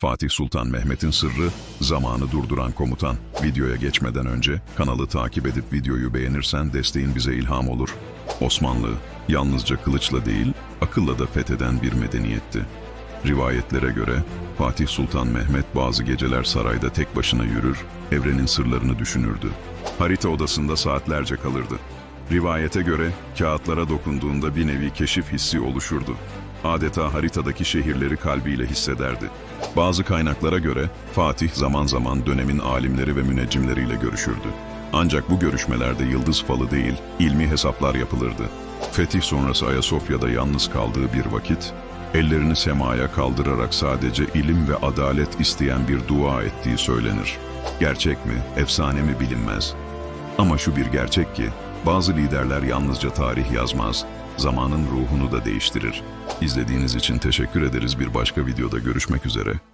Fatih Sultan Mehmet'in sırrı, zamanı durduran komutan. Videoya geçmeden önce kanalı takip edip videoyu beğenirsen desteğin bize ilham olur. Osmanlı, yalnızca kılıçla değil, akılla da fetheden bir medeniyetti. Rivayetlere göre Fatih Sultan Mehmet bazı geceler sarayda tek başına yürür, evrenin sırlarını düşünürdü. Harita odasında saatlerce kalırdı. Rivayete göre kağıtlara dokunduğunda bir nevi keşif hissi oluşurdu. Adeta haritadaki şehirleri kalbiyle hissederdi. Bazı kaynaklara göre Fatih zaman zaman dönemin alimleri ve müneccimleriyle görüşürdü. Ancak bu görüşmelerde yıldız falı değil, ilmi hesaplar yapılırdı. Fetih sonrası Ayasofya'da yalnız kaldığı bir vakit, ellerini semaya kaldırarak sadece ilim ve adalet isteyen bir dua ettiği söylenir. Gerçek mi, efsane mi bilinmez. Ama şu bir gerçek ki, bazı liderler yalnızca tarih yazmaz, zamanın ruhunu da değiştirir. İzlediğiniz için teşekkür ederiz. Bir başka videoda görüşmek üzere.